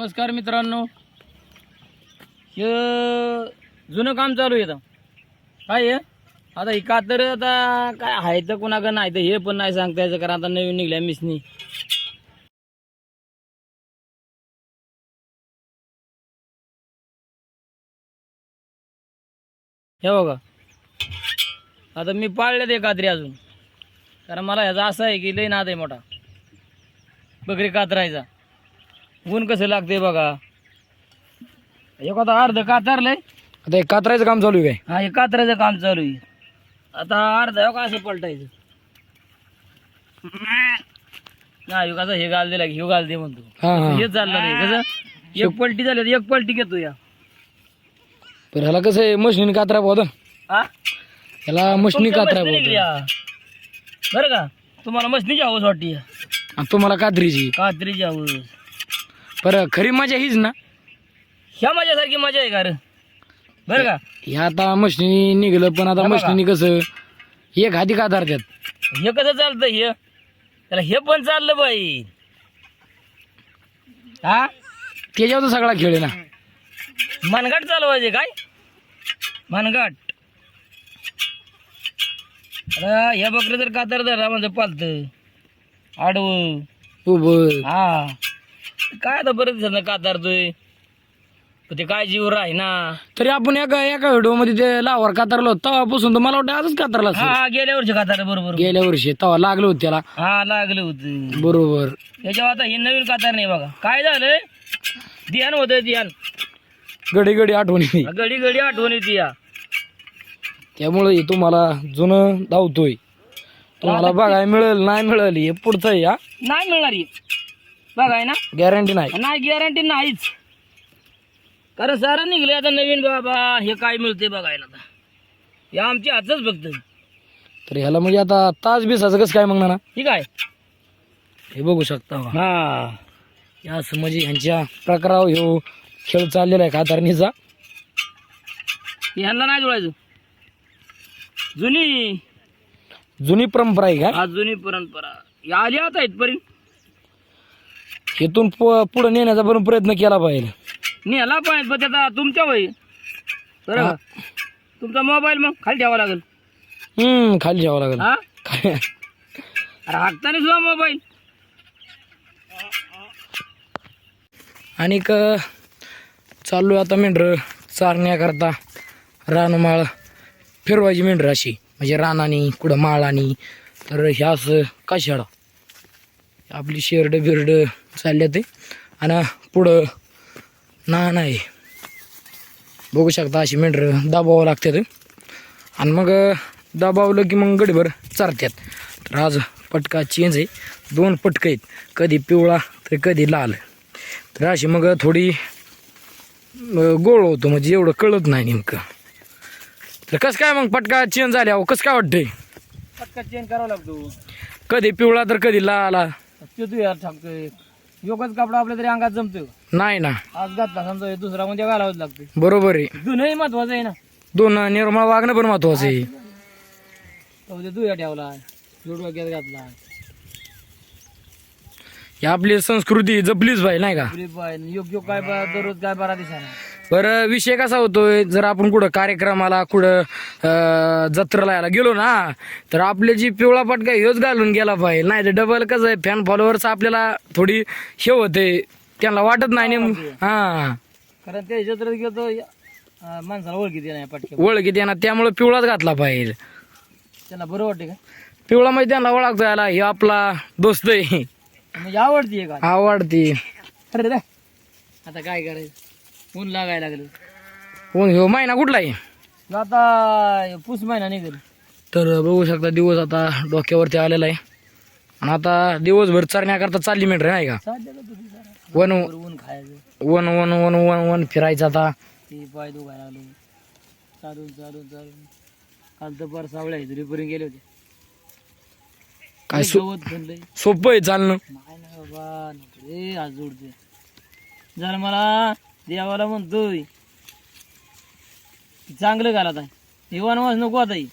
नमस्कार मित्रांनो. हे जुनं काम चालू आहे आता काय आहे आता ही कातर आता काय आहे तर कोणाकडे नाही तर हे पण नाही सांगता यायचं कारण आता नवीन निघल्या मिसनी. हे बघा. आता मी पाळले ते कात्री अजून. कारण मला ह्याचा असं आहे की लई नाद आहे मोठा. बकरी कातरायचा. ऊन कसं लागते बघा. एक आता अर्ध कातरलंय आता हे कातरायचं काम चालू आहे हा हे कातरायचं काम चालू आहे. आता अर्ध हो का असं पलटायचं? हा ह्यो कसं हे घाल दिला ह्यो घाल दे म्हणतो. हा हा. हे चाललं नाही. कसं? एक पलटी झाली तर एक पलटी घेतो या. पण ह्याला कसं आहे? मशीन कातरा होतं हा? ह्याला मशीनी तुमच्या कातरा मशनी निघल्या. होतं बरं का? तुम्हाला मशनीची हवस वाटते तुम्हाला कात्रीची. कात्रीची हवस. बरं खरी मजा हीच ना? ह्या माझ्यासारखी मजा आहे का रे? बरं का? हे आता मशिनी निघलं पण आता हा बघा. मशिनी कसं एक हाती कातारतात हे कसं चालतं हे? त्याला हे पण चाललं बाई. हा? त्याच्यावर तर सगळा खेळ आहे ना. मनगट चालवायचे काय? मनगट. हे बकरे जर कातर धरला म्हणजे पालत आडवं. उभं. हा. काय आता बरेच जण कातारतोय. पण ते काय जीव राही ना तरी आपण एका एका व्हिडिओमध्ये ते लावर कातरलो तेव्हापासून तर मला वाटतं आजच कातरला हा असेल. हा, गेल्या वर्षी कातार बरोबर. गेल्या वर्षी तेव्हा लागलं होतं त्याला. हा लागलं होतं. बरोबर. त्याच्यावर आता हे नवीन कातार नाही बघा. काय झालंय? ध्यान होतं ध्यान. घडी घडी आठवणी. घडी घडी आठवण येते या. त्यामुळे हे तुम्हाला जुनं धावतोय. तुम्हाला बघायला मिळेल नाही मिळेल हे पुढचं आहे हा. नाही मिळणार ही. बघाय ना? गॅरंटी नाही. नाही गॅरंटी नाहीच. कारण सारं निघले आता नवीन बाबा हे काय मिळते बघायला आता. हे आमच्या हातच फक्त तर ह्याला म्हणजे आता तास बिसाचं कसं काय मग ना ठीक आहे हे बघू शकता बा. हा. या असं म्हणजे ह्यांच्या प्रकारावर ह्यो खेळ चाललेला आहे कातारणीचा ह्यांना नाही जुळायचं. जुनी. जुनी परंपरा आहे का? हा जुनी परंपरा. या आली आता इथपर्यंत. हेतून पुढे नेण्याचा पण प्रयत्न केला पाहिजे. नेला पाहिजे पण त्याचा तुमच्या वय? तुमचा मोबाईल मग खाली ठेवा लागेल. हम्म खाली जावं लागेल. हा? अरे हाकताना सुद्धा मोबाईल. आणि क चालू आता मेंढर चारण्याकरता रानमाळ. फिरवायची मेंढर अशी. म्हणजे रानानी कुठं माळानी. तर ह्या असं काशाळा आपली शेरड बिरड चालल्या ते. आणि पुढं ना नाही बघू शकता अशी मेंढर दाबावं लागतात. आणि मग दाबावलं की मग गडीभर चारतात. तर आज पटका चेंज आहे. दोन पटकं आहेत. कधी पिवळा तर कधी लाल. तर अशी मग थोडी गोळ होतो. म्हणजे एवढं कळत नाही नेमकं. तर कसं काय मग पटका चेंज झाल्या कसं काय वाटतंय? पटका चेंज करावा लागतो. कधी पिवळा तर कधी लाल. ते तू यार योगच कपडा आपल्या तरी अंगात जमतोय. नाही ना. आज घातला समजा दुसरा म्हणजे घालावंच लागतोय. बरोबर आहे. जुनही महत्वाचं आहे ना. दोन निर्मळ वागणं पण महत्वाचं आहे. तो ते दुया ठेवला जोड वाक्यात घातला ही आपली संस्कृती जपलीच पाहिजे नाही का? बाय योग्य काय बा दररोज काय बारा दिवसाला बरं विषय कसा होतोय? जर आपण कुठं कार्यक्रमाला कुठं जत्रेला यायला गेलो ना तर आपले जी पिवळा पटका ह्योच घालून गेला पाहिजे. नाही तर डबल कसं आहे फॅन फॉलोअर्स आपल्याला थोडी हे होते. त्यांना वाटत नाही नेम हा कारण त्या जत्रेत गेलो माणसाला ओळखी पटके ओळखी त्यांना त्यामुळे पिवळाच घातला पाहिजे. त्यांना बरं वाटते का? पिवळा म्हणजे त्यांना ओळखतो याला हे आपला दोस्त आहे. म्हणजे आवडते का? आवडती. अरे आता काय करायचं? ऊन लागायला लागलं. कोण ह्यो महिना कुठला आहे आता पुस महिना निघेल. तर बघू शकता दिवस आता डोक्यावरती आलेला आहे. आणि आता दिवसभर चरण्याकरता चालली मिनिट नाही का? वन ऊन खायचं. वन वन वन वन वन फिरायचं आता. पाय दुखायला लागलो. चालून चालून चालून. काल तर पार सावळ्या गेले होते. काय सो गवत बनलंय. सोपं आहे चालणं. नाही ना बाबा रे आज जोडते जर मला देवाला म्हणतोय. चांगलं घालत आहे हे वनवास नको आता ही.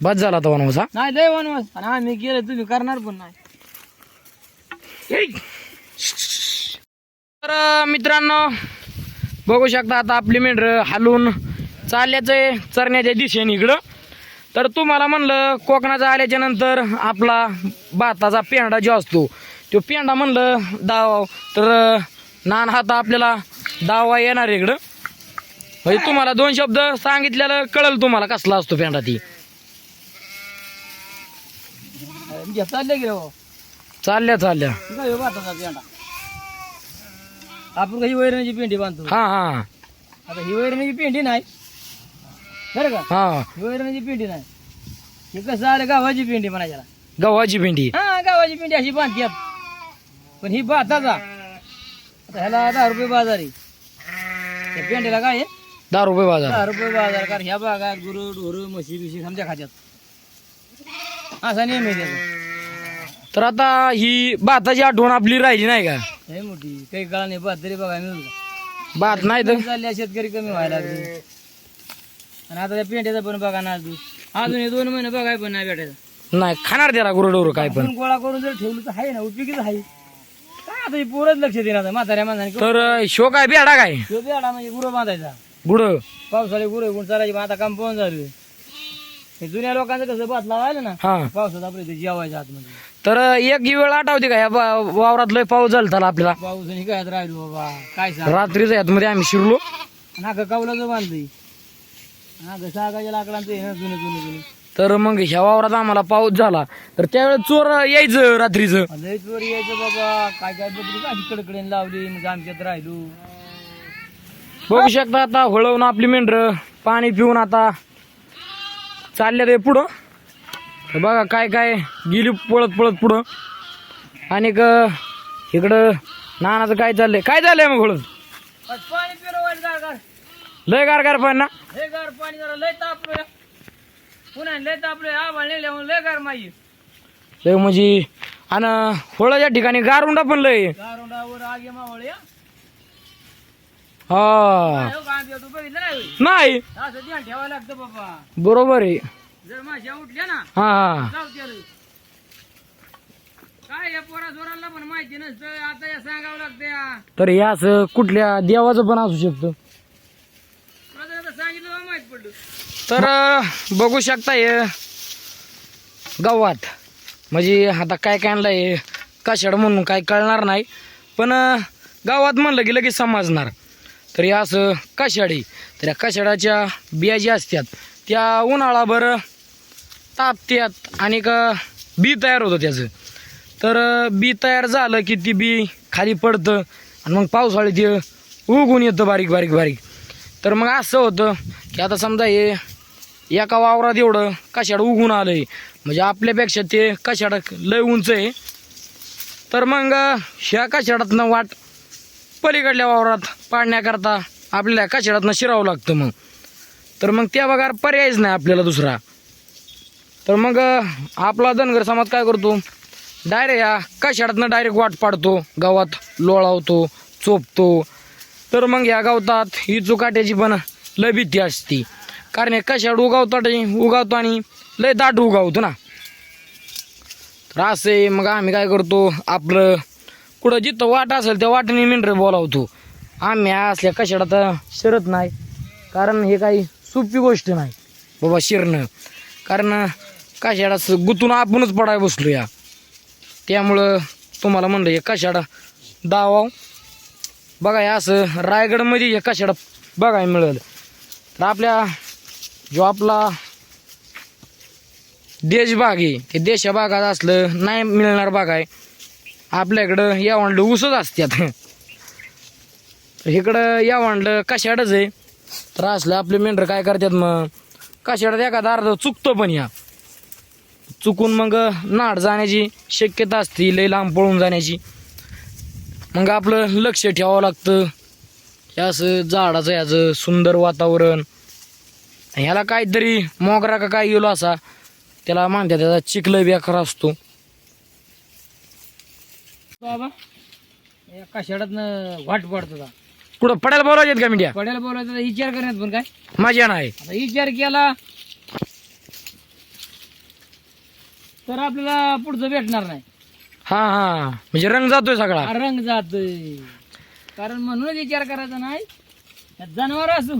बस झाला आता वनवास हा? नाही लय वनवास. आणि आम्ही गेले तुम्ही करणार पण नाही. तर अं, मित्रांनो बघू शकता आता आपली मेंढरं हालून चालल्याचं चरण्याच्या दिशेने इकडं. तर तुम्हाला म्हणलं कोकणाचा आल्याच्यानंतर आपला भाताचा पेंडा जो असतो तो पेंडा म्हणलं दाव तर अं, नान हात आपल्याला दावा येणार इकडं. म्हणजे तुम्हाला दोन शब्द सांगितलेलं कळल तुम्हाला कसला असतो पेंडा ती. हो चालल्या चालल्या. हो पेंडा. आपण काही वैरणीची पेंडी बांधतो. हा हा. आता ही वैरणीची पेंडी नाही. बरं का? हा. ही वैरणीची पेंडी नाही. हे कसं आलं गावाची पेंडी म्हणायला गव्हाची भेंडी हा गावाची पेंडी अशी बांधतात पण ही भाताचा. आता ह्याला दहा रुपये बाजार त्या पेंडीला काय आहे? दहा रुपये बाजार. दहा रुपये बाजार. कारण ह्या भागात गुरु ढोरं म्हशी बिशी समजा खात्यात. असा नियम आहे त्याचा. तर आता ही भाताची आठवण आपली राहिली नाही का? लय मोठी. काही काळ नाही. भात तरी बघायला मिळू का भात नाही तर? चालल्या शेतकरी कमी व्हायला लागले. आणि आता त्या पेंड्याचा पण बघा ना अजून. अजून हे दोन महिने बघाय पण नाही भेटायचं. नाही खाणार त्याला गुरुडोर काय पण. आपण गोळा करून जर ठेवलं तर आहे ना उपयोगीच आहे. आता पोरच लक्ष देणार आता म्हाताऱ्या माणसाने. तर शो काय बेडा काय? तो बेडा म्हणजे गुरं बांधायचा. गुड पावसाळे गुरं गुण चालायची आता काम पाहून झालं. हे जुन्या लोकांचं कसं भात लावायला ना हा. पावसात आपलं जेवायचं आतमध्ये. तर अं, एक वेळ आठवते का या वावरात लय पाऊस झाला त्याला आपल्याला? पाऊस आणि काय राहिलो बाबा काय सांग? रात्रीच यात मध्ये आम्ही शिरलो. नाक कावलं बांधलंय. नाक सागाच्या लाकडांचं हे ना जुने जुने जुने. तर मग ह्या वावरात आम्हाला पाऊस झाला. तर त्यावेळेस चोर यायचं रात्रीचं. लय चोर यायचं बाबा. काय काय बघली का कडकडे लावली मग आमच्यात राहिलो. बघू शकता आता हळवून आपली मेंढर पाणी पिऊन आता चालल्या ते पुढं. तर बघा काय काय गेली पळत पळत पुढं. आणि इकडं नानाचं काय चाललंय? काय चाललंय मग हळद? पाणी लय गार गार पण ना? हे गार पाणी जरा लय तापलोय पुन्हा लय तापलोय आभाळ नेल्या म्हणून लय गार माई लय म्हणजे आणि हळदच्या ठिकाणी गारुंडा पण लय. गारुंडावर आगे मावळ या. हा. हो का, तू बघितलं नाही. होय? नाही. असं ध्यान ठेवायला लागतं बाबा. बरोबर आहे. जर माश्या उठल्या ना हा हा. जाऊ काय या पोरा जोराला पण माहिती नसतं आता या सांगावं लागतं या. तर हे असं कुठल्या देवाचं पण असू शकतं तुला जर आता सांगितलं बा माहीत पडलं तर बघू शकता हे गावात म्हणजे आता काय काय आणलं आहे कशाड म्हणून काय कळणार नाही. पण गावात म्हणलं की लगेच समजणार. तर हे असं कशाडी. तर या कशाडाच्या बिया ज्या असतात त्या उन्हाळाभर तापत्यात आणि का बी तयार होतं त्याचं. तर बी तयार झालं की ती बी खाली पडतं आणि मग पावसाळ्यात उगून येतं बारीक बारीक बारीक. तर मग असं होतं की आता समजा हे एका वावरात एवढं कशाड उगून आलंय. म्हणजे आपल्यापेक्षा ते कशाड लय उंच आहे. तर मग ह्या कशाडातनं वाट पलीकडल्या वावरात पाडण्याकरता आपल्याला कशाडातनं शिरावं लागतं मग. तर मग त्या बघा पर्यायच नाही आपल्याला दुसरा. तर मग आपला धनगर समाज काय करतो? डायरेक्ट या कशाडातनं डायरेक्ट वाट पाडतो गावात लोळावतो चोपतो तर मग या गावतात ही चुकाट्याची पण लय भीती असती. कारण हे कशाड उगावतात उगावतो आणि लय दाट उगावतो ना. तर असं आहे, मग आम्ही काय करतो आपलं कुठं जिथं वाट असेल त्या वाटेने मिनर बोलावतो. आम्ही असल्या कशाडात शिरत नाही. कारण हे काही सोपी गोष्ट नाही. बाबा शिरणं. कारण कशाडा गुतून आपणच पडाय बसलो या त्यामुळं तुम्हाला म्हणलं हे कशाडा दावाव? बघा हे असं रायगडमध्ये हे कशाडा बघायला मिळेल? तर आपल्या जो आपला देशभाग आहे ते देशा भागात असलं नाही मिळणार बाग आहे आपल्याकडं या वांडलं उसच असतात तर इकडं या वांडलं कशाडच आहे? तर असलं आपले मेंढर काय करतात मग? कशाडात एखादा अर्ध चुकतो पण या. चुकून मग नाड जाण्याची शक्यता असते लई लांब पळून जाण्याची. मग आपलं लक्ष ठेवावं लागतं. हे असं झाडाचं याचं सुंदर वातावरण. ह्याला काहीतरी मोगरा का काय गेलो असा त्याला म्हणतात त्याचा चिखल बेकार असतो. बाबा या कशाडात वाट पडतो कुठं पडायला बोलायचे का मीडिया पडायला बोलायचं तर विचार करण्यात पण काय? मजा नाही. आता विचार केला तर आपल्याला पुढचं भेटणार नाही. हा हा. म्हणजे रंग जातोय सगळा. हा रंग जात कारण म्हणूनच विचार करायचा नाही. जनावर असू.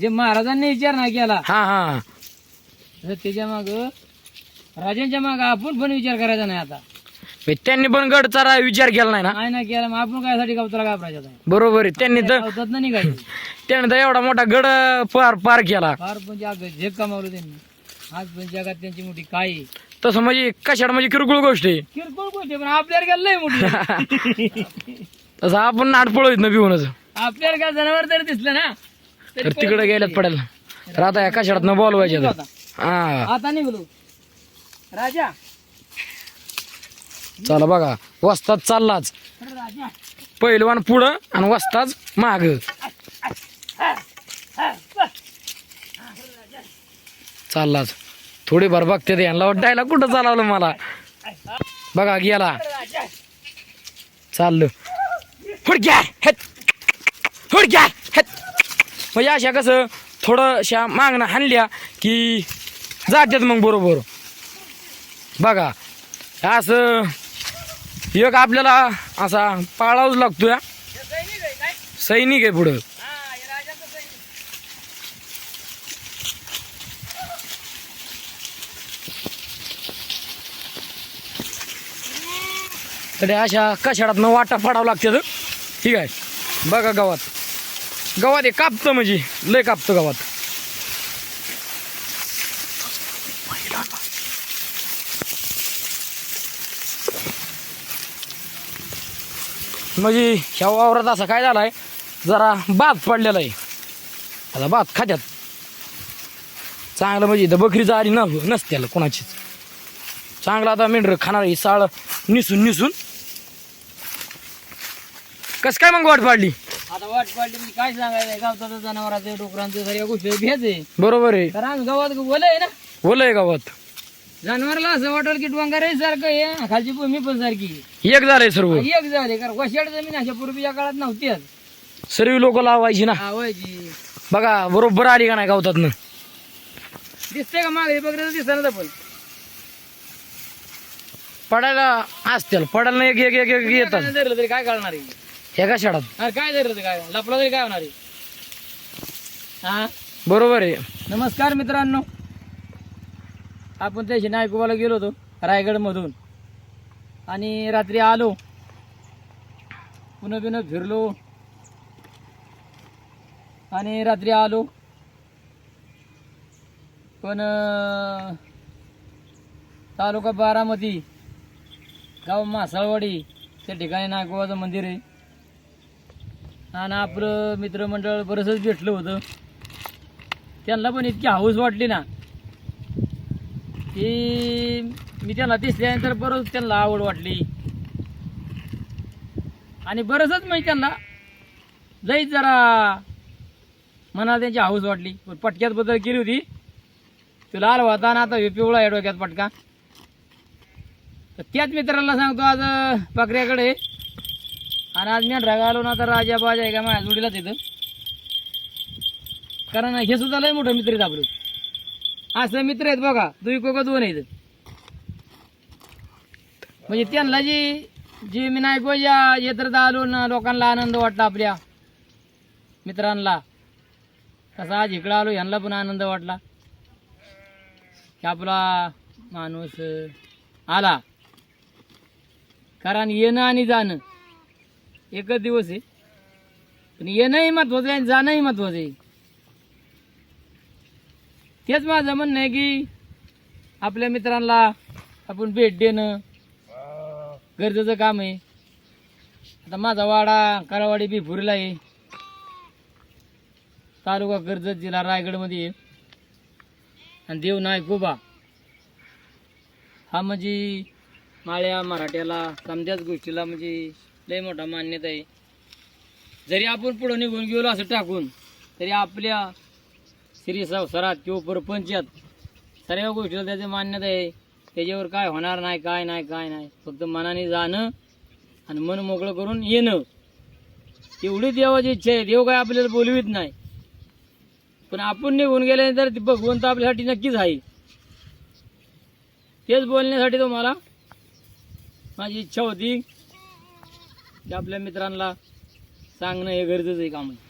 जे महाराजांनी विचार नाही केला हा हा. तर त्याच्या माग राजांच्या माग आपण पण विचार करायचा नाही आता. म्हणजे त्यांनी पण गड चारा विचार केला नाही ना? नाही ना केला. मग आपण काय साठी गावताला घाबरायचा आहे बरोबर आहे. त्यांनी तर गावतात ना निघायचं. त्याने तर एवढा मोठा गड पार पार केला. फार पण जाग झेक कमावलं त्यांनी. आज पण जगात त्यांची मोठी काय आहे. तसं म्हणजे कशाड म्हणजे किरकोळ गोष्ट आहे. किरकोळ गोष्ट आहे, पण आपल्याला काय लय मोठी. तसं आपण नाट पळवत ना भिवूनच आपल्याला काय जनावर तरी दिसलं ना तरी तर तिकडे गेल्यात पडेल. तर आता या कशाडात न बोलवायचे निघू आता. आता. हा. आता निघलो. राजा. चला बघा वस्ताद चाललाच. अरे राजा. पहिलवान पुढं आणि वस्ताज माग. चाललाच. थोडेफार बघते ते. यांना वाटायला कुठं चालवलं मला? बघा गेला. चाललो. हुडक्या हेत. हुडक्या हेत. म्हणजे अशा कसं थोडंशा मागणं हाणल्या की जातात मग बरोबर. बघा असं एक आपल्याला असा पाळावंच लागतो या सैनिक आहे पुढं. तर अशा कशाडातनं वाटा फाडावं लागते ठीक आहे. बघा गावात. गावात हे कापतं म्हणजे. लय कापतं गावात. म्हणजे ह्या वावरात असा काय झालाय? जरा भात पडलेला आहे. आता भात खात्यात. चांगलं म्हणजे इथं बकरीचं आली न नसत्याला कोणाचीच. चांगलं आता मेंढर खाणार ही साळ निसून निसून कस काय मग वाट पाडली? आता वाट पाडली मी काय सांगायचं गावचं जनावरांचं डोकरांचं सगळ्या गोष्टी भेज आहे. बरोबर आहे. कारण आम्ही गावात बोलय ना? ओलंय गावात. जनावरला असं वाटेल की डोंगर सारखं आहे. खालची भूमी पण सारखी आहे. एक झालंय सर्व. एक झाले कारण वशाड जमीन अशा पूर्वीच्या काळात नव्हतीच सर्व लोक लावायची ना. आवायची बघा बरोबर आली का नाही गावतात दिसते का मागे? बघ दिसत ना पण. पडायला असतील. पडायला एक एक एक एक येतात. धरलं तरी काय कळणार आहे? एका शाळात. अरे काय धरलं काय? लपलं तरी काय होणार आहे? हा? बरोबर आहे. नमस्कार मित्रांनो. आपण त्याशी नायकोबाला गेलो होतो रायगडमधून. आणि रात्री आलो. पुन्हा पुन्हा फिरलो. आणि रात्री आलो. पण अं, तालुका बारामती गाव मासाळवाडी त्या ठिकाणी नायकोबाचं मंदिर आहे. आणि आपलं मित्रमंडळ बरंचसं भेटलं होतं. त्यांना पण इतकी हाऊस वाटली ना. की मी त्यांना दिसल्यानंतर बरंच त्यांना आवड वाटली. आणि बरंचच म्हणजे त्यांना लईच जरा मनाला त्यांची हाऊस वाटली. पण पटक्यात बदल केली होती. तुला लाल होता ना आता पिवळा आहे डोक्यात पटका. तर त्याच मित्राला सांगतो आज पकऱ्याकडे पाकऱ्याकडे आणि आज मी आलो ना तर राजा बाजा आहे का माझ्या जोडीला तिथं कारण हे सुद्धा लय मोठं मित्र आहेत आपलं. असं मित्र आहेत बघा दुई कोका दोन आहेत. म्हणजे त्यांना जी जी मी नाही या येत्र आलो ना लोकांना आनंद वाटला आपल्या मित्रांना. तसा आज इकडं आलो ह्यांना पण आनंद वाटला. की आपला माणूस आला. कारण येणं आणि जाणं. एकच दिवस आहे. पण येणंही महत्वाचं आहे आणि जाणंही महत्वाचं आहे. तेच माझं म्हणणं आहे की आपल्या मित्रांना आपण भेट देणं गरजेचं काम आहे. आता माझा वाडा करावाडी बिफुरीला आहे. तालुका कर्जत जिल्हा रायगडमध्ये आहे. आणि देव नायकोबा हा म्हणजे माळ्या मराठ्याला समध्याच गोष्टीला म्हणजे लय मोठा मान्यता आहे. जरी आपण पुढं निघून गेलो असं टाकून तरी आपल्या श्री संसारात किंवा प्रपंचात सर्व गोष्टीला त्याची मान्यता आहे. त्याच्यावर काय होणार नाही काय नाही काय नाही. फक्त मनाने जाणं आणि मन मोकळं करून येणं. एवढी देवाची इच्छा आहे. देव काय आपल्याला बोलवीत नाही. पण आपण निघून गेल्यानंतर ती भगवंत आपल्यासाठी नक्कीच आहे. तेच बोलण्यासाठी तुम्हाला माझी इच्छा होती. ते आपल्या मित्रांना सांगणं हे गरजेचं आहे काम. आहे